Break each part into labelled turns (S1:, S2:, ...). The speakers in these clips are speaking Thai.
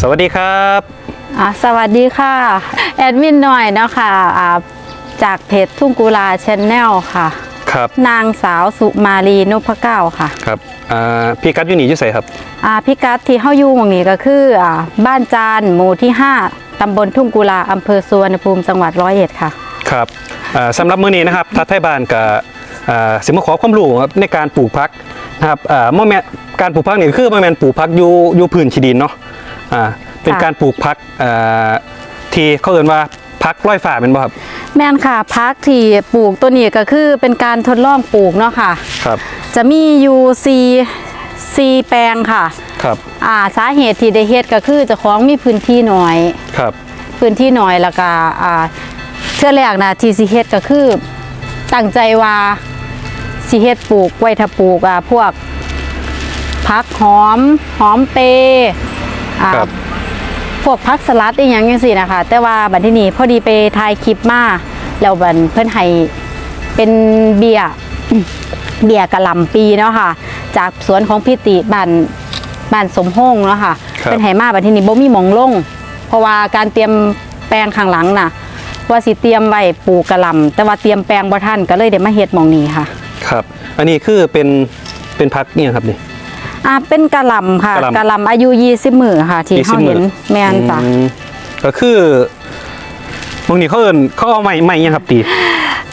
S1: สวัสดีครับ
S2: อ่าสวัสดีค่ะ แอดมินหน่อยนะคะอ่าจากเพจทุ่งกุลาชแนลค่ะ
S1: ครับ
S2: นางสาวสุมาลีนพเก้าค่ะ
S1: ครับอ่าพี่กัดอยูนี่อยุ่ใส่ครับ
S2: อ่าพิกัดที่เข้าอยู่หมองนี้ก็คืออ่าบ้านจานหมู่ที่ 5ตำบลทุ่งกุลาอำเภอสุวรรณภูมิจังหวัดร้อยเอ็ดค่ะ
S1: ครับอ่าสำหรับมื้อนี้นะครับทัดไทยบ้านกับอ่าสิมาขอความรู้ครับในการปลูกพักนะครับอ่าเมื่อแม่การปลูกพักนี่คือเมื่อแม่นปลูกพักอยู่อยู่พื้นที่ดินเนาะ อ่าเป็น
S2: ค่ะ
S1: การปลูกพักอ่าที่เขาเรียกว่าพักร้อยฝ่าเป็นบ่ครับ
S2: แม่นค่ะพักที่ปลูกตัวนี้ก็คือเป็นการทดลองปลูกเนาะค่ะ
S1: ครับ
S2: จะมีอยู่ซีซีแปลงค่ะ
S1: ครับ
S2: อ่าสาเหตุที่ได้เฮ็ดก็คือเจะของมีพื้นที่น้อย
S1: ครับ
S2: พื้นที่น้อยแล้วก็อ่าเชื่อแรกนะที่สิเฮ็ดก็คือตั้งใจว่าสิเฮ็ดปลูกไว้ถ้าปลูกอ่าพวกผักหอมหอมเปรย์ อ่า
S1: ครับ
S2: พวกผักสลัดอีหยังจังซี่นะคะแต่ว่าบัดที่นี้พอดีไปถ่ายคลิปมาแล้วบัดเพิ่นให้เป็นเบียร์ เบียร์กะหล่ำปีเนาะค่ะ จากสวนของพี่ติบ้านบ้านสมโฮงเนาะค่ะ
S1: ครับ
S2: เป็นไหมาบัดที่นี้บ่มีหมองลง เพราะว่าการเตรียมแปลงข้างหลังน่ะ ว่าสิเตรียมไว้ปลูกกะหล่ำแต่ว่าเตรียมแปลงบ่ทันก็เลยได้มาเฮ็ดหมองนี้ค่ะ
S1: ครับ อันนี้คือเป็นเป็นพักเนี่ยครับนี่
S2: อ่าเป็นกะหล่ำค่ะ
S1: กะหล่ำ
S2: กะหล่ำอายุ20มื้อค่ะ ที่
S1: 20
S2: เฮาเห็น
S1: มื้อ
S2: แม่นจ้ะ
S1: อืมก็คือบางทีเขาเอินเขาเอาไม้ไม้ยังครับตี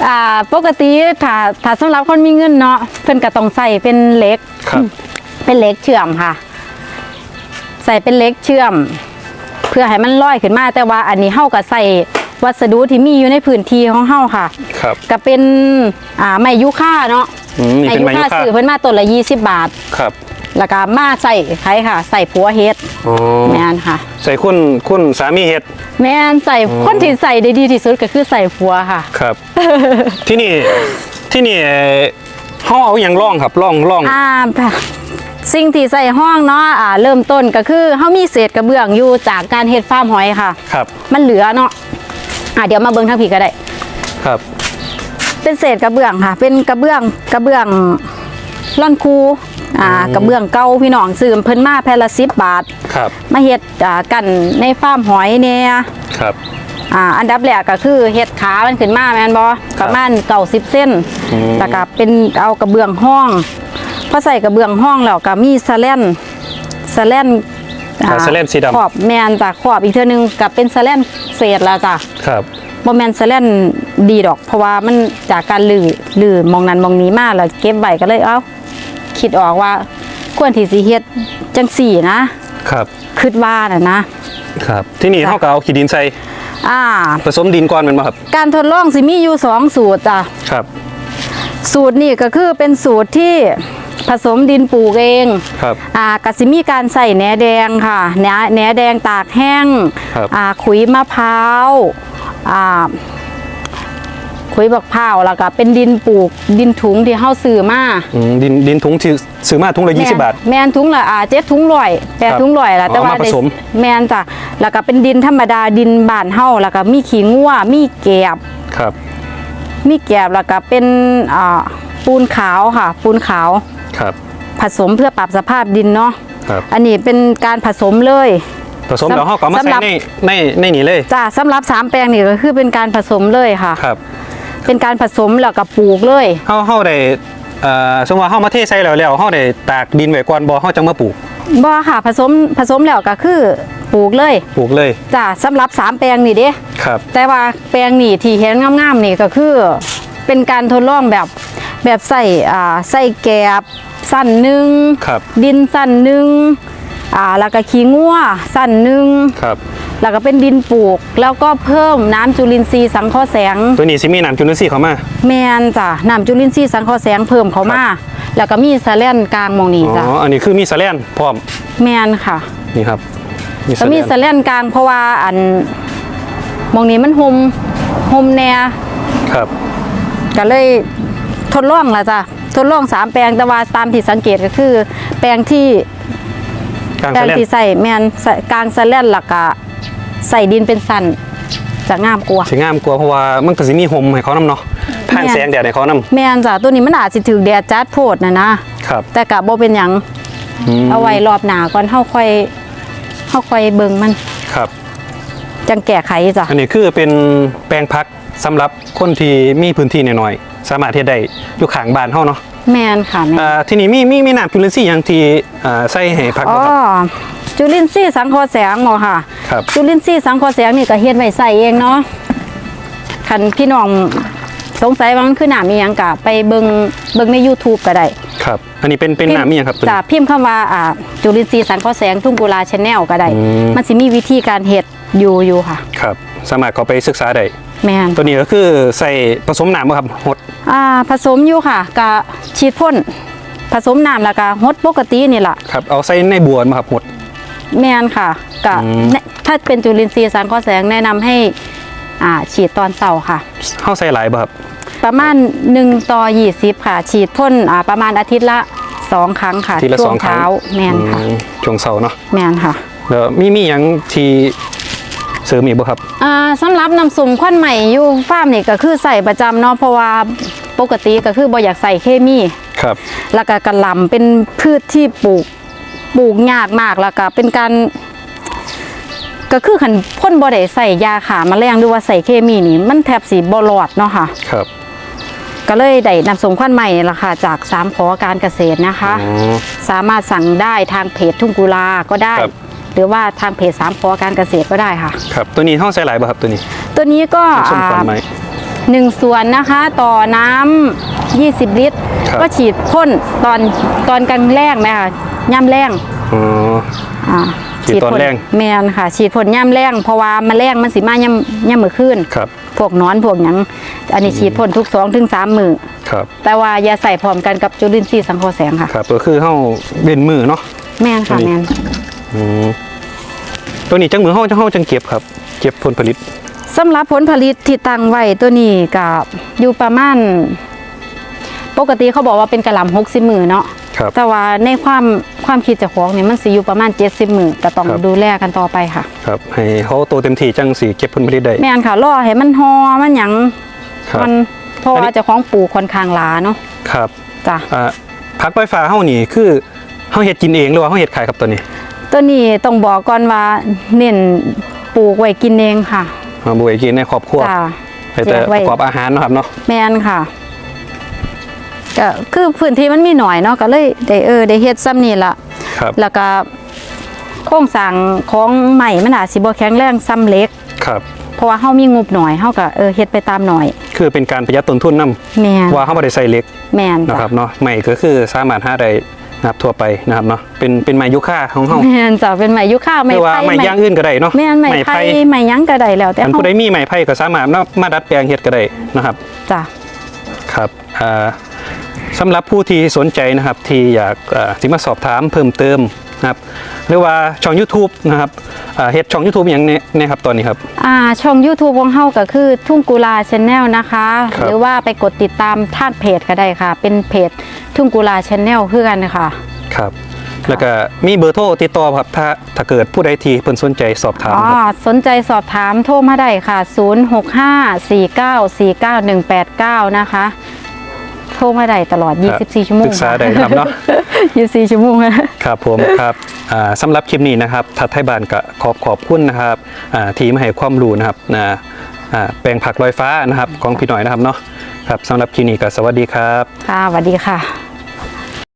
S2: อ่าปกติถ้าถ้าสำหรับคนมีเงินเนาะเพิ่นก็ต้องใส่เป็นเหล็ก
S1: ครับ
S2: เป็นเหล็กเชื่อมค่ะ ใส่เป็นเหล็กเชื่อม เพื่อให้มันลอยขึ้นมา แต่ว่าอันนี้เฮาก็ใส่วัสดุที่มีอยู่ในพื้นที่ของเฮาค่ะ
S1: ครับ
S2: ก็เป็นอ่าไม้ยูคาเนาะ
S1: อืมนี่เป็นไม้ยูคา
S2: ซื้อเพิ่นมาต้นละ20 บาท
S1: ครับ
S2: แล้วก็มาใส่ไผค่ะ ใส่ผัวเฮ็ด
S1: อ๋อ
S2: แม่นค่ะ
S1: ใส่คุณคุณสามีเฮ็ด
S2: แม่นใส่คนที่ใส่ได้ดีที่สุดก็คือใส่ผัวค่ะ
S1: ครับ ที่นี่ที่นี่เขาเอาอย่างร่องครับร่องร่อง
S2: อ่าสิ่งที่ใส่ห้องเนาะอ่าเริ่มต้นก็คือเฮามีเศษกระเบื้องอยู่จากการเฮ็ดฟาร์มหอยค่ะ
S1: ครับ
S2: มันเหลือเนาะอ่าเดี๋ยวมาเบิ่งทางผีก็ได้
S1: ครับ
S2: เป็นเศษกระเบื้องค่ะ เป็นกระเบื้องกระเบื้อง ล่อนคูอ่ากระเบื้องเก่าพี่น้องซื้อเพิ่นมาแผ่นละ10บาท
S1: ครับ
S2: มาเฮ็ดอ่ากันในฟาร์มหอยเนี่ย
S1: ครับ
S2: อ่าอันดับแรกก็คือเฮ็ดขามันขึ้นมาแม่นบ่ประมาณ90เส้น
S1: อืม
S2: แล้วก็เป็นเอากระเบื้องห้องพอใส่กระเบื้องห้องแล้วก็มีสแลนสแลนอ่า
S1: อ่าสแลนสีดำ
S2: ขอบแมนจ้ะขอบอีกเทื่อนึงกับเป็นสแลนเศษแล้วจ้ะ
S1: ครับ
S2: บ่แมนสแลนดีดอก เพราะว่ามันจากการลือลือมองนั้นมองนี้มาแล้วเก็บไว้ก็เลยเอ้าคิดออกว่าควรที่สิเฮ็ดจังสี่นะครับคิดว่าน่ะนะครับ
S1: ที่นี่เขาก็เอาขี้ดินใส่
S2: อ่า
S1: ผสมดินก่อนแมันมาครับ
S2: การทดลองสิมีอยู่สองสูตรจ้ะ
S1: ครับ
S2: สูตรนี่ก็คือเป็นสูตรที่ผสมดินปลูกเอง
S1: ครับ
S2: อ่ากสิมีการใส่แหนแดงค่ะแหนแหนแดงตากแห้ง
S1: ครับ
S2: อ่าขุยมะพร้าว อ่าขุยบักพร้าวแล้วก็เป็นดินปลูกดินถุงที่เฮาซื้อมา
S1: อืมดินดินถุงที่ซื้อมาถุงละยี่สิบบาท
S2: แมนถุงละอ่าเจ็ดถุงร้อยแปด
S1: ครับ
S2: ถุงร้อยละแต่ว่า
S1: เอามาผสม
S2: ได้แมนจ้ะแล้วก็เป็นดินธรรมดาดินบ้านเฮาแล้วก็มีขี้งัวมีแกบ
S1: ครับ
S2: มีแกบแล้วก็เป็นอ่าปูนขาวค่ะ ปูนขาว
S1: ครับ
S2: ผสมเพื่อปรับสภาพดินเนาะ
S1: ครับ
S2: อันนี้เป็นการผสมเลย
S1: ผสมแล้วเขาก็เอามา
S2: สำหรั
S1: ใส่
S2: บ
S1: ในในในนี่เลย
S2: จ้าสำหรับสามแปลงนี่ก็คือเป็นการผสมเลยค่ะ
S1: ครับ
S2: เป็นการผสมแล้วก็ปลูกเลย
S1: เขาเขาได้เอ่อสมมติว่าเขามาเทใส่แล้วแล้วเขาได้ตากดินไว้ก่อนบ่เขาจังมาปลูก
S2: บ่ค่ะผสมผสมแล้วก็คือปลูกเลย
S1: ปลูกเลย
S2: จ้าสำหรับสามแปลงนี่เด้
S1: ครับ
S2: แต่ว่าแปลงนี่ที่เห็นงามๆนี่ก็คือ เป็นการทดลองแบบแบบใส่อ่าใส่แกบสั้นหนึ่ง
S1: ครับ
S2: ดินสั้นหนึ่ง อ่าแล้วก็ขี้งัวสั้นหนึ่ง
S1: ครับ
S2: แล้วก็เป็นดินปลูก แล้วก็เพิ่มน้ำจุลินทรีย์สังเคราะห์แสง
S1: ตัวนี้สิมีน้ำจุลินทรีย์เข้ามา
S2: แมนจ้ะน้ำจุลินทรีย์สังเคราะห์แสงเพิ่มเขามา แล้วก็มีสะแลนกลางหมองนี้
S1: อ๋
S2: จ้ะ
S1: อ อันนี้คือมีสแลนพร้อม
S2: แมนค่ะ
S1: นี่ครับ
S2: ก็มี
S1: ส
S2: สะแลนกลางเพราะว่าอันหมองนี้มันโฮมโฮมแน
S1: ครับ
S2: ก็เลยทดลองละจ้ะทดลองสามแปลงแต่ว่าตามที่สังเกตก็คือ แปลงที่
S1: กลาง
S2: แปล
S1: ส
S2: ง
S1: แลน
S2: ที่ใส่แมนใส่กลางสะแลนหลักกะใส่ดินเป็นสันจะงามกว่า
S1: สวยงามกว่าเพราะว่ามันก็สิมีโฮมให้เขานํเนาะผ่าน
S2: แม่น
S1: แสงแดดให้เขานํ
S2: แมนจ้ะตัวนี้มันอาจจะถือแดดจัดโพดนะนะ
S1: ครับ
S2: แต่กะบ่เป็นหยัง
S1: ม
S2: เอาไว้รอบหนาก่อนเฮาค่อยเฮาค่อยเบิ่งมัน
S1: ครับ
S2: จังแก้ไขจ้ะ
S1: อันนี้คือเป็นแปลงพักสำหรับคนที่มีพื้นที่น้อยๆสามารถเฮ็ดได้อยู่ข้างบ้านเฮาเนาะ
S2: แม่นค่ะแม่น
S1: อ่าทีนี้มีมีมีน้ำจุลินทรีย์หยังที่อ่าใส่ให้พัก
S2: อ๋
S1: บ่
S2: อ
S1: ครับ
S2: จุลินทรีย์สังเคราะห์แสงบ่ค่ะ
S1: ครับ
S2: จุลินทรีย์สังเคราะห์แสงนี่ก็เฮ็ดไว้ใส่เองเนาะคันพี่น้องสงสัยว่ามันคือน้ำอีหยังก็ไปเบิ่งเบิ่งใน YouTube ก็ได้
S1: ครับ อันนี้เป็นเป็นน้ำมีหยังครับตัว
S2: จะ
S1: นี้
S2: พิมพ์คำว่าอ่าจุลินทรีย์สังเคราะห์แสงทุ่งกุลาชแนลก็ได้
S1: อืม
S2: มันสิมีวิธีการเฮ็ดอยู่อยู่ค่ะ
S1: ครับ สามารถเข้าไปศึกษาได้
S2: แม่น
S1: ตัวนี้ก็คือใส่ผสมน้ำบ่ครับหด
S2: อ่าผสมอยู่ค่ะก็ฉีดพ่นผสมน้ำแล้วก็ฮดปกตินี่ล่ะ
S1: ครับเอาใส่ในบัวมาครับหด
S2: แม่นค่ะก็
S1: อืม
S2: แนะถ้าเป็นจุลินทรีย์สังเคราะห์แสงแนะนำให้อ่าฉีดตอนเช้าค่ะ
S1: เฮาใส่หลายบ่ครับ
S2: ประมาณ1ต่อ20 ค่ะ ฉีดพ่นอ่าประมาณอาทิตย์ละ2ครั้งค่ะ
S1: ทีละ
S2: ช่
S1: ส
S2: ว
S1: อง
S2: ง
S1: ครั้ง
S2: เช้าแม่นค่ะ
S1: อืมช่วงเช้าเนาะ
S2: แม่นค่ะ
S1: แล้วมีมีหยังที่ เสริมอีกบ่ครับ
S2: อ่าสำหรับน้ำสุ่มควันใหม่อยู่ฟาร์มนี่ก็คือใส่ประจำเนาะเพราะว่าปกติก็คือบ่อยากใส่เคมี
S1: ครับ
S2: แล้วก็กระหล่ำเป็นพืชที่ปลูกปลูกยากมากแล้วก็เป็นการ ก็คือขันพ่นบ่ได้ใส่ยาขาแมลงหรือว่าใส่เคมีนี่ มันแทบสิบ่รอดเนาะค่ะ
S1: ครับ
S2: ก็เลยได้นำส่งควันใหม่ราคาจากสามขอการเกษตรนะคะ
S1: อ๋อ
S2: สามารถสั่งได้ทางเพจทุ่งกุลาก็ได้
S1: ครับ
S2: หรือว่าทางเพจสามขอการเกษตรก็ได้ค่ะ
S1: ครับตัวนี้เฮาใส่หลายบ่ครับตัวนี้
S2: ตัวนี้ก็
S1: ผสมกันไหม
S2: อ่าหนึ่งส่วนนะคะต่อน้ำ20 ลิตร
S1: ครับ
S2: ก็ฉีดพ่นตอนตอนกลางแรงนะคะย่ำแรง
S1: อ๋อ
S2: อ่า
S1: ฉีดตอน
S2: พ่
S1: แรง
S2: แมนค่ะ ฉีดพ่นย่ำแรงเพราะว่าแมลงมันสิมาย่ำย่ำมือขึ้น
S1: ครับ
S2: พวกหนอนพวกหยังอันนี้ฉีดพ่นทุกสองถึงสามมือ
S1: ครับ
S2: แต่ว่าอย่าใส่พร้อมกันกับจุลินทรีย์สังเคราะห์แสงค่ะ
S1: ครับก็คือเฮาเว้นมือเนาะ
S2: แมนค่ะ
S1: อันนี้
S2: แมน
S1: อืมตัวนี้จังมือเฮาจะเฮาจังเก็บครับ เก็บผลผลิต
S2: สำหรับผลผลิตที่ตั้งไว้ตัวนี้กับอยู่ประมาณปกติเขาบอกว่าเป็นกระหล่ำหกสิบมือเนาะ
S1: ครับ
S2: แต่ว่าในความความคิดเจ้าของเนี่ยมันสิอยู่ประมาณ70มือก็ต้อง
S1: ครับ
S2: ดูแลกันต่อไปค่ะ
S1: ครับ ให้เขาโตเต็มที่จังสิเก็บผลผลิตได้
S2: แม่นค่ะรอให้มันฮอมันหยัง
S1: ครับ
S2: มันเพราะ
S1: อัน
S2: ว่า
S1: นี้
S2: เจ้าของปลูกค่อนข้างหลาเนาะ
S1: ครับ
S2: จ้ะ
S1: อ่าผักไฟฟ้าเฮานี่คือเฮาเฮ็ดกินเองหรือว่าเฮาเฮ็ดขายครับตัวนี้
S2: ตัวนี้ต้องบอกก่อนว่าเน้นปลูกไว้กินเองค่ะ
S1: มาบ่ให้กินในครอบครัว
S2: จ้ะ
S1: ให้แต่
S2: แจกไว้
S1: ประกอบอาหารเนาะครับเนาะ
S2: แม่นค่ะก็คือพื้นที่มันมีหน่อยเนาะก็เลยได้เออได้เฮ็ดซ้ำนี่ละ
S1: ครับ
S2: แล้วก็โครงสร้างของใหม่มันอาจสิบ่แข็งแรงซ้ำเล็ก
S1: ครับ
S2: เพราะว่าเฮามีงบหน่อยเฮาก็เออเฮ็ดไปตามหน่อย
S1: คือเป็นการประหยัดต้นทุนนํ
S2: แม่น
S1: ว่าเฮาบ่ได้ใส่เหล็ก
S2: แม่น
S1: นะ
S2: จ้ะ
S1: ครับเนาะใหม่ก็คือสามารถหาได้ นะครับทั่วไปนะครับเนาะเป็นเป็นไม้ยูคาของเฮา
S2: แม่นจ้ะเป็นไม้ยุค่า
S1: ห
S2: ไม้
S1: รือว่า
S2: ไผ่
S1: ไม้ย่างอื่นก็ได้เนาะ
S2: แม่นไม้ไผ่ไม้หยังก็ได้แล้ว แต่
S1: อัน
S2: เฮา
S1: ผู้ใดมีไม้ไผ่ก็สามารถเนาะมาดัดแปลงเฮ็ดก็ได้นะครับ
S2: จ้ะ
S1: ครับอ่าสำหรับผู้ที่สนใจนะครับที่อยากอ่าสิมาสอบถามเพิ่มเติมนะครับหรือว่าช่อง YouTube นะครับอ่าเฮ็ดช่อง YouTube อย่างนี้นะครับตอนนี้ครับ
S2: อ่าช่อง YouTube ของเฮาก็คือทุ่งกุลาชแนลนะคะ
S1: ครับ
S2: หรือว่าไปกดติดตามทางเพจก็ได้ค่ะ เป็นเพจ ทุ่งกุลาชแนลคือกันค่ะ
S1: ครับ แล้วก็มีเบอร์โทรติดต่อครับถ้าถ้าเกิดผู้ใดที่เพิ่นสนใจสอบถาม
S2: อ๋อ
S1: ครับ
S2: สนใจสอบถามโทรมาได้ค่ะ 0654949189 นะคะ โทรมาได้ตลอด 24 ชั่วโมง
S1: ปรึกษาได้ครับเนาะ
S2: 24 ชั่วโมง
S1: ครับผมครับอ่าสำหรับคลิปนี้นะครับทัดไทยบานก็ขอบขอบคุณนะครับอ่าที่มาให้ความรู้นะครับนะอ่าแปลงผักลอยฟ้านะครับของพี่หน่อยนะครับเนาะครับสำหรับคลิปนี้ก็สวัสดีครับ
S2: ค่ะสวัสดีค่ะ